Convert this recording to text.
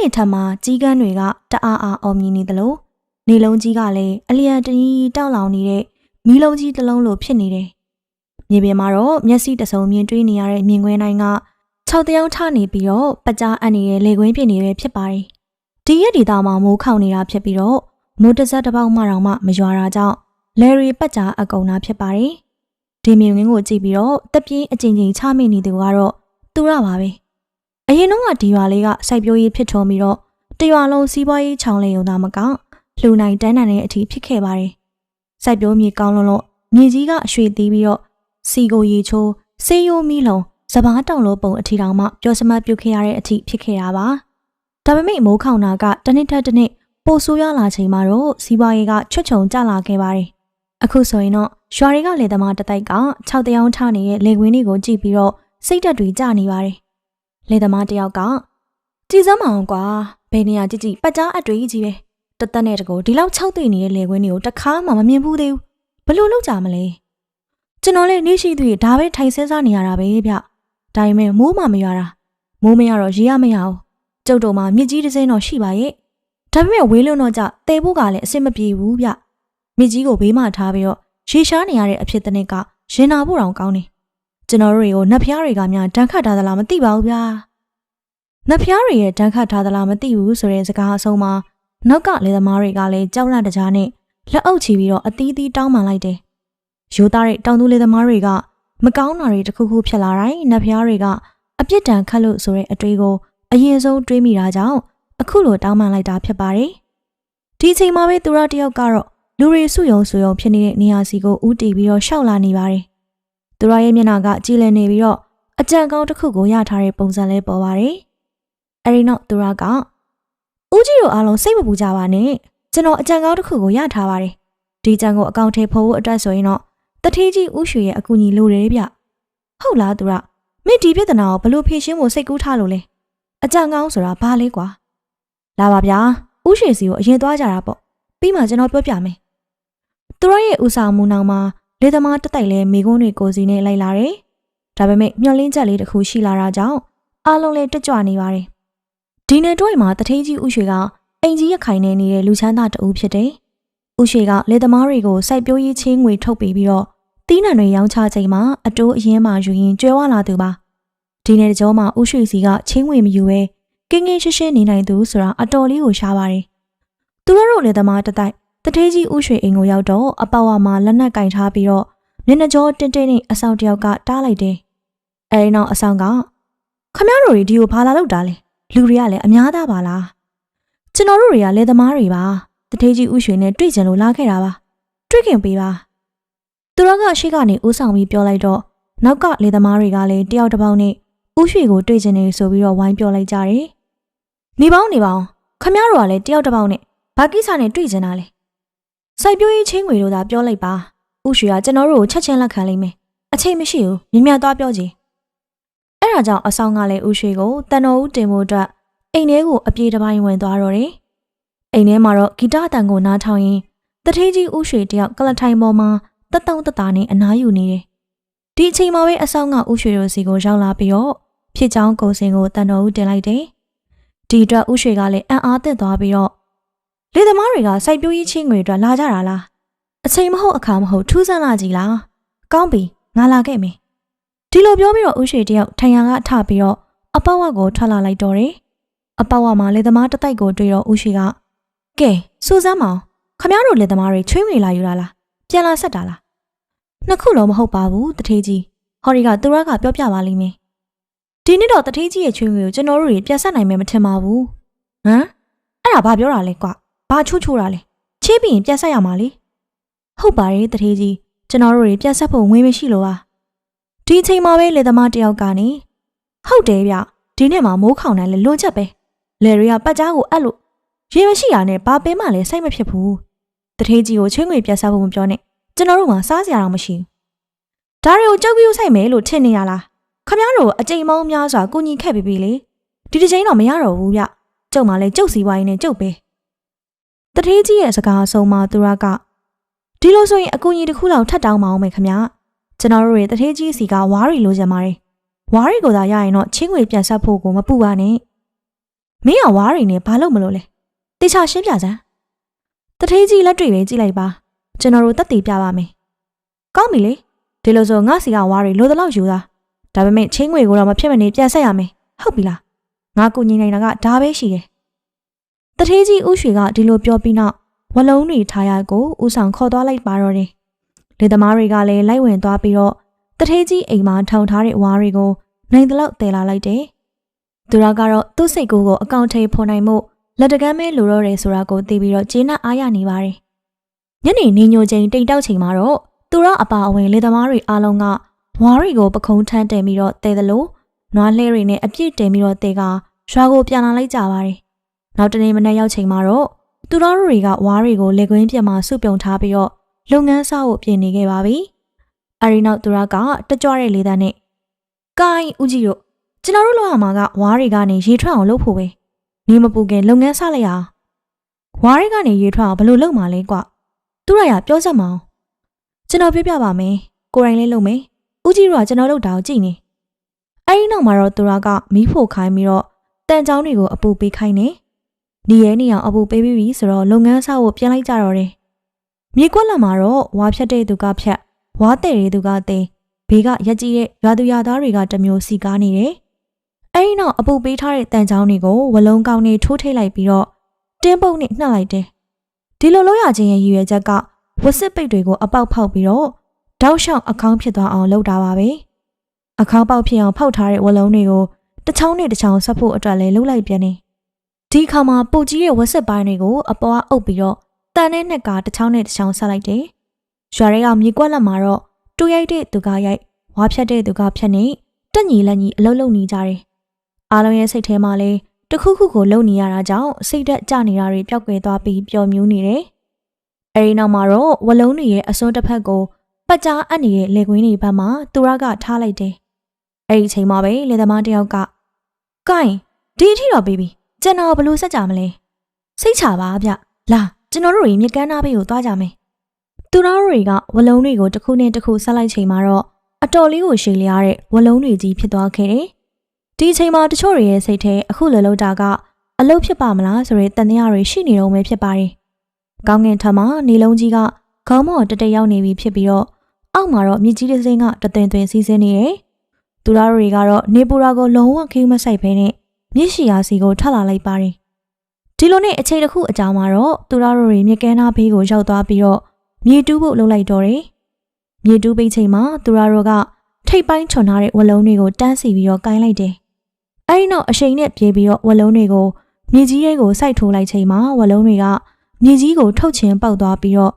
တွေထပ်မှာကြီးကန်းတွေကတအားအားအောင်မြင်နေသလိုနေလုံးကြီးကလည်းအလျံတကြီးတောက်လောင်နေတဲ့မီးလုံးကြီးတစ်လုံးလိုဖြစ်နေတယ်။မြေပြင်မှာတော့မျက်စိတစုံမြင်တွေ့နေရတဲ့မြင်ကွင်းတိုင်းက6တယောက်ထနေပြီးတော့ပကြားအပ်နေတဲ့လေကွင်းဖြစ်နေပဲဖြစ်ပါတယ်။ဒီရက်ဒီသားမှာမိုးခေါင်နေတာဖြစ်ပြီးတော့မိုးတစ်စက်တစ်ပေါက်မှတော့မှမရွာတာကြောင့်လယ်ရီပကြားအကုန်တာဖြစ်ပါတယ်။ဒီမြင်ကွင်းကိုကြည့်ပြီးတော့တပြင်းအကျဉ်းချင်းချမိနေသူကတော့သူရပါပဲ။ အရင်တော့ကဒီရွာလေးကစိုက်ပျိုးရေးဖြစ်ထွန်းပြီးတော့တရွာလုံးစီးပွားရေးချောင်းလေးုံသားမကလှူနိုင်တန်းတန်တဲ့အထိဖြစ်ခဲ့ပါတယ်။စိုက်ပျိုးမြေကောင်းလုံးလို့မြေကြီးကအရွှေသီးပြီးတော့စီကိုရီချိုးဆေးရိုးမီးလုံးစပားတောင်လိုပုံအထီတောင်မှပျော်စမတ်ပြုတ်ခဲ့ရတဲ့အထိဖြစ်ခဲ့တာပါ။ဒါပေမဲ့မိုးခေါင်နာကတစ်နှစ်ထက်တစ်နှစ်ပိုဆိုးရလာချိန်မှာတော့စီးပွားရေးကချွတ်ချုံကျလာခဲ့ပါတယ်။အခုဆိုရင်တော့ရွာတွေကလေသမားတတိုက်က6တယောက်ထနေတဲ့လေကွင်းတွေကိုကြည့်ပြီးတော့စိတ်ဓာတ်တွေကျနေပါတယ်။ လေသမားတယောက်ကကြည်စမ်းမအောင်ကွာဘယ်နေရာကြည့်ကြည့်ပတ်ကြားအတွေ့ကြီးပဲတသက်နဲ့တကူဒီလောက်၆တွေ့နေတဲ့လေကွင်းတွေကိုတခါမှမမြင်ဘူးသေးဘူးဘလို့လောက်ကြမလဲကျွန်တော်လည်းနေရှိသူဒါပဲထိုင်ဆဲစားနေရတာပဲဗျဒါပေမဲ့မိုးမှမရွာတာမိုးမရတော့ရေရမရအောင်ကျုပ်တို့မှာမြစ်ကြီးတစ်စင်းတော့ရှိပါရဲ့ဒါပေမဲ့ဝေးလုံးတော့ကြတဲဖို့ကလည်းအဆင်မပြေဘူးဗျမြစ်ကြီးကိုဘေးမှထားပြီးတော့ရေရှားနေရတဲ့အဖြစ်တစ်နစ်ကရင်နာဖို့တောင်ကောင်းနေ ကျွန်တော်တို့တွေကိုနှက်ဖျားတွေကများတန်ခတ်ထားသလားမသိပါဘူးဗျာနှက်ဖျားတွေရဲ့တန်ခတ်ထားသလားမသိဘူးဆိုတဲ့စကားအဆုံးမှာနောက်ကလေသမားတွေကလည်းကြောက်လန့်တကြားနဲ့လက်အုပ်ချီပြီးတော့အသီးသီးတောင်းပန်လိုက်တယ်ရိုးသားတဲ့တောင်သူလေသမားတွေကမကောင်းတာတွေတစ်ခုခုဖြစ်လာတိုင်းနှက်ဖျားတွေကအပြစ်ဒဏ်ခတ်လို့ဆိုတဲ့အတွေးကိုအရင်ဆုံးတွေးမိတာကြောင့်အခုလိုတောင်းပန်လိုက်တာဖြစ်ပါတယ်ဒီအချိန်မှာပဲသူရတယောက်ကတော့လူတွေစုယုံစုယုံဖြစ်နေတဲ့နေရာစီကိုဦးတည်ပြီးတော့ရှောက်လာနေပါတယ် သူရရဲ့မျက်နှာကကြည်လည်နေပြီးတော့အကြံကောင်းတစ်ခုကိုရထားတဲ့ပုံစံလေးပေါ်ပါတယ်အဲဒီနောက်သူရကဦးကြီးတို့အားလုံးစိတ်မပူကြပါနဲ့ကျွန်တော်အကြံကောင်းတစ်ခုကိုရထားပါတယ်ဒီကြံကိုအကောင့်ထဲဖို့အတွက်ဆိုရင်တော့တထေးကြီးဦးရွှေရဲ့အကူအညီလိုတယ်ဗျဟုတ်လားသူရမင်းဒီပြဿနာကိုဘလို့ဖြေရှင်းဖို့စိတ်ကူးထားလို့လဲအကြံကောင်းဆိုတာဘာလဲကွာလာပါဗျာဦးရွှေစီကိုအရင်သွားကြတာပေါ့ပြီးမှကျွန်တော်ပြောပြမယ်သူတို့ရဲ့ဦးဆောင်မှုနောက်မှာ လေသမားတက်တိုက်လဲမိကုန်းတွေကိုစီနဲ့လိုက်လာတယ်ဒါပေမဲ့မျောလင်းချက်လေးတစ်ခုရှိလာတာကြောင့်အားလုံးလဲတက်ကြွနေပါတယ်ဒီနေ့တော့မှာတထေးကြီးဦးရွှေကအင်ကြီးရခိုင်နေနေတဲ့လူချမ်းသာတဦးဖြစ်တယ်။ဦးရွှေကလေသမားတွေကိုစိုက်ပျိုးရေးချင်းငွေထုတ်ပေးပြီးတော့တီးနှံတွေရောင်းချချိန်မှာအတိုးအရင်မှယူရင်ကျွဲဝလာသူပါ။ဒီနေ့တကြောမှာဦးရွှေစီကချင်းငွေမယူဘဲကင်းကင်းရှင်းရှင်းနေနိုင်သူဆိုတာအတော်လေးကိုရှားပါတယ်။သူတို့လေသမားတတိုက် တထေးကြီးဦးရွှေအိမ်ကိုရောက်တော့အပေါဝါမှာလက်နက်ကင်ထားပြီးတော့မျက်နှာကြောတင်းတင်းနဲ့အဆောင်တယောက်ကတားလိုက်တယ်။အဲဒီနောက်အဆောင်ကခမရတို့ဒီကိုဘာလာလောက်တာလဲလူတွေကလည်းအများသားပါလားကျွန်တော်တို့တွေကလေသမားတွေပါတထေးကြီးဥရွှေနဲ့တွေ့ကြလို့လာခဲ့တာပါတွေ့ခင်ပေးပါသူတို့ကရှေ့ကနေဦးဆောင်ပြီးပြောလိုက်တော့နောက်ကလေသမားတွေကလည်းတယောက်တစ်ပေါက်နဲ့ဥရွှေကိုတွေ့ကြနေဆိုပြီးတော့ဝိုင်းပြောလိုက်ကြတယ်နေပေါင်းနေပေါင်းခမရတို့ကလည်းတယောက်တစ်ပေါက်နဲ့ဘာကိစ္စနဲ့တွေ့ကြတာလဲ စိုက်ပျိုးရေးချင်းငွေတို့သာပြောလိုက်ပါဥရွှေကကျွန်တော်တို့ကိုချက်ချင်းလက်ခံလိမ့်မယ်အချိန်မရှိဘူးမြင်မြသွားပြောကြည့်အဲ့ဒါကြောင့်အဆောင်ကလည်းဦးရွှေကိုတန်တော်ဦးတင်ဖို့အတွက်အိမ်ထဲကိုအပြေးတစ်ပိုင်းဝင်သွားတော့တယ်။အိမ်ထဲမှာတော့ဂီတအတန်ကိုနားထောင်ရင်တထေးကြီးဦးရွှေတယောက်ကလထိုင်ပေါ်မှာတက်တောင့်တက်တာနဲ့အနားယူနေတယ်။ဒီအချိန်မှာပဲအဆောင်ကဦးရွှေတို့စီကိုရောက်လာပြီးတော့ဖြစ်ချောင်းကိုစင်ကိုတန်တော်ဦးတင်လိုက်တယ်။ဒီအတွက်ဦးရွှေကလည်းအံ့အားသင့်သွားပြီးတော့ လေသမားတွေကစိုက်ပျိုးရေးချင်းငွေအတွက်လာကြတာလား။အချိန်မဟုတ်အခါမဟုတ်ထူးဆန်းလာကြည်လား။ကောင်းပြီငါလာခဲ့မယ်ဒီလိုပြောပြီးတော့ဦးရွှေတယောက်ထိုင်ရကထပြီးတော့အပေါက်ဝကိုထွက်လာလိုက်တော့တယ်။အပေါက်ဝမှာလေသမားတတိုက်ကိုတွေ့တော့ဦးရွှေကကဲစူစမ်းမအောင်ခမရတို့လေသမားတွေချွေးငွေလာယူတာလားပြန်လာဆက်တာလားနှစ်ခုလုံးမဟုတ်ပါဘူးတထေးကြီးဟော်ရီကသူရကပြောပြပါလိမ့်မယ်ဒီနေ့တော့တထေးကြီးရဲ့ချွေးငွေကိုကျွန်တော်တို့တွေပြန်ဆက်နိုင်မယ်မထင်ပါဘူးဟမ်အဲ့ဒါဘာပြောတာလဲကွာ ဘာချိုးချိုးတာလဲချေးပြီးရင်ပြန်ဆက်ရမှာလေဟုတ်ပါရဲ့တထေးကြီးကျွန်တော်တို့တွေပြန်ဆက်ဖို့ငွေမရှိလို့ပါဒီအချိန်မှာပဲလေသမားတယောက်ကနေဟုတ်တယ်ဗျဒီနေ့မှမိုးခေါင်တိုင်းလဲလွန်ချက်ပဲလယ်တွေကပတ်ကြားကိုအပ်လို့ရေမရှိရနဲ့ဘာပင်မှလည်းစိတ်မဖြစ်ဘူးတထေးကြီးကိုချင်းငွေပြတ်စားဖို့မပြောနဲ့ကျွန်တော်တို့မှစားစရာတော့မရှိဘူးဒါတွေကိုကြောက်ကြည့်ဆိုင်မယ်လို့ထင်နေရလားခမ ्या တို့အကြိမ်မောင်းများစွာကိုညီခဲ့ပြီပြီလေဒီတစ်ချိန်တော့မရတော့ဘူးဗျကျုပ်မှလည်းကျုပ်စီဝိုင်းနဲ့ကျုပ်ပဲ တထေးကြီးရဲ့စကားအဆုံးမှာသူရကဒီလိုဆိုရင်အကူကြီးတစ်ခုလောက်ထပ်တောင်းမအောင်မယ်ခမ ्या ကျွန်တော်တို့ရဲ့တထေးကြီးစီကဝါးရီလိုချင်ပါတယ်။ဝါးရီကိုသာရရင်တော့ချင်းငွေပြန်ဆက်ဖို့ကိုမပူပါနဲ့မင်းကဝါးတွေနဲ့ဘာလို့မလို့လဲတေချာရှင်းပြစမ်းတထေးကြီးလက်တွေ့ပဲကြည့်လိုက်ပါကျွန်တော်တို့တက်တည်ပြပါမယ်ကောင်းပြီလေဒီလိုဆိုငါစီကဝါးတွေလိုသလောက်ယူတာဒါပေမဲ့ချင်းငွေကိုတော့မဖြစ်မနေပြန်ဆက်ရမယ်ဟုတ်ပြီလားငါကူညီနေတာကဒါပဲရှိတယ် တထေးကြီးဥရွှေကဒီလိုပြောပြီးနောက်ဝလုံးတွေထားရကိုဥဆောင်ခေါ်သွားလိုက်ပါတော့တယ်လေသမားတွေကလည်းလိုက်ဝင်သွားပြီးတော့တထေးကြီးအိမ်မှာထောင်ထားတဲ့ဝါးတွေကိုနိုင်တလောက်တည်လာလိုက်တယ်သူရကတော့သူ့စိတ်ကူးကိုအကောင့်ထိဖော်နိုင်မှုလက်တကမ်းမဲလိုတော့တယ်ဆိုတာကိုသိပြီးတော့ကျေနပ်အားရနေပါတယ်ညနေနေညိုချိန်တိမ်တောက်ချိန်မှာတော့သူရအပါအဝင်လေသမားတွေအားလုံးကဝါးတွေကိုပခုံးထမ်းတင်ပြီးတော့တဲသလိုနွားလှဲတွေနဲ့အပြည့်တင်ပြီးတော့တဲကရွာကိုပြန်လာလိုက်ကြပါတယ် နောက်တနေ့မနက်ရောက်ချိန်မှာတော့သူတော်တို့တွေကဝါးတွေကိုလေကွင်းပြက်မှာစုပြုံထားပြီးတော့လုပ်ငန်းစားဖို့ပြင်နေခဲ့ပါပြီအဲဒီနောက်သူရကတကြွတဲ့လေသားနဲ့ကိုင်းဦးကြီးတို့ကျွန်တော်တို့လောက်အောင်မှာကဝါးတွေကနေရေထွက်အောင်လုပ်ဖို့ပဲနေမပူခင်လုပ်ငန်းစားလိုက်ရအောင်ဝါးတွေကနေရေထွက်အောင်ဘယ်လိုလုပ်မှာလဲကွသူရရပြောစက်မအောင်ကျွန်တော်ပြပြပါမယ်ကိုရိုင်းလေးလုပ်မယ်ဦးကြီးတို့ကကျွန်တော်လုပ်တာကိုကြည့်နေအဲဒီနောက်မှာတော့သူရကမီးဖို့ခိုင်းပြီးတော့တန်ချောင်းတွေကိုအပူပေးခိုင်းနေ နေရဲနေအောင်အပူပေးပြီးပြီဆိုတော့လုပ်ငန်းစားဖို့ပြန်လိုက်ကြတော့တယ်မြေကွက်လက်မှာတော့ဝါဖြတ်တဲ့သူကဖြတ်ဝါတဲ့တဲ့သူကတဲ့ဘေးကရက်ကြီးတဲ့ရွာသူရွာသားတွေကတမျိုးစီကားနေတယ်အဲဒီနောက်အပူပေးထားတဲ့တန်ချောင်းတွေကိုဝလုံးကောင်းနဲ့ထိုးထိတ်လိုက်ပြီးတော့တင်းပုတ်နဲ့နှက်လိုက်တယ်ဒီလိုလုပ်ရခြင်းရဲ့ရည်ရွယ်ချက်ကဝက်စစ်ပိတ်တွေကိုအပေါက်ဖောက်ပြီးတော့တောက်လျှောက်အကောင်းဖြစ်သွားအောင်လုပ်တာပါပဲအကောင်းပေါက်ဖြစ်အောင်ဖောက်ထားတဲ့ဝလုံးတွေကိုတစ်ချောင်းနဲ့တစ်ချောင်းဆက်ဖို့အတွက်လည်းလုပ်လိုက်ပြန်နေ ဒီခါမှာပုတ်ကြီးရဲ့ဝက်စစ်ပိုင်းတွေကိုအပေါ်အုပ်ပြီးတော့တန်တဲ့နှစ်ကတစ်ချောင်းနဲ့တစ်ချောင်းဆက်လိုက်တယ်ရွာတွေကမြေကွက်လက်မှာတော့တူရိုက်တဲ့သူကရိုက်ဝါဖြတ်တဲ့သူကဖြတ်နေတက်ညီလက်ညီအလုံးလုံးနေကြတယ်အားလုံးရဲ့စိတ်ထဲမှာလည်းတခုခုကိုလုံနေရတာကြောင့်စိတ်သက်ကြနေတာတွေပျောက်ကွယ်သွားပြီးပျော်မြူးနေတယ်အဲဒီနောက်မှာတော့ဝလုံးတွေရဲ့အစွန်းတစ်ဖက်ကိုပတ်ကြားအပ်နေတဲ့လေကွင်းတွေဘက်မှာသူရကထားလိုက်တယ်။အဲ့ဒီအချိန်မှာပဲလေသမားတယောက်ကကိုင်းဒီအထိတော့ပြီးပြီ ကျွန်တော်ဘယ်လို့ဆက်ကြမလဲ။စိတ်ချပါဗျ။လာကျွန်တော်တို့တွေမြကန်းနာဘေးကိုသွားကြမယ်။သူတော်တွေကဝလုံးတွေကိုတစ်ခုနဲ့တစ်ခုဆက်လိုက်ချိန်မှာတော့အတော်လေးကိုရှည်လျားတဲ့ဝလုံးတွေကြီးဖြစ်သွားခဲ့တယ်။ဒီအချိန်မှာတချို့တွေရဲ့စိတ်ထဲအခုလှလုံးတာကအလုတ်ဖြစ်ပါမလားဆိုတဲ့တန်တရားတွေရှိနေတော့မယ်ဖြစ်ပါတယ်။ကောင်းငင်ထမနေလုံးကြီးကခေါင်းမော်တတရောက်နေပြီဖြစ်ပြီးတော့အောက်မှာတော့မြစ်ကြီးတစ်စိမ်းကတသွင်သွင်စီးဆင်းနေတယ်။သူသားတွေကတော့နေပူရာကိုလုံးဝခိမဆိုင်ဖဲနဲ့ မြစ်ရှီယာစီကိုထလာလိုက်ပါတယ်။ဒီလိုနဲ့အချိန်တစ်ခုအကြာမှာတော့သူသားတွေမြကန်းနာဘေးကိုရောက်သွားပြီးတော့မြေတူးဖို့လှုပ်လိုက်တော့တယ်။မြေတူးပိတ်ချိန်မှာသူသားတို့ကထိတ်ပိုင်းချွန်ထားတဲ့ဝလုံးတွေကိုတန်းစီပြီးတော့ကိုင်းလိုက်တယ်။အဲဒီနောက်အချိန်နဲ့ပြေးပြီးတော့ဝလုံးတွေကိုမြေကြီးရဲကိုစိုက်ထိုးလိုက်ချိန်မှာဝလုံးတွေကမြေကြီးကိုထုတ်ချင်ပေါက်သွားပြီးတော့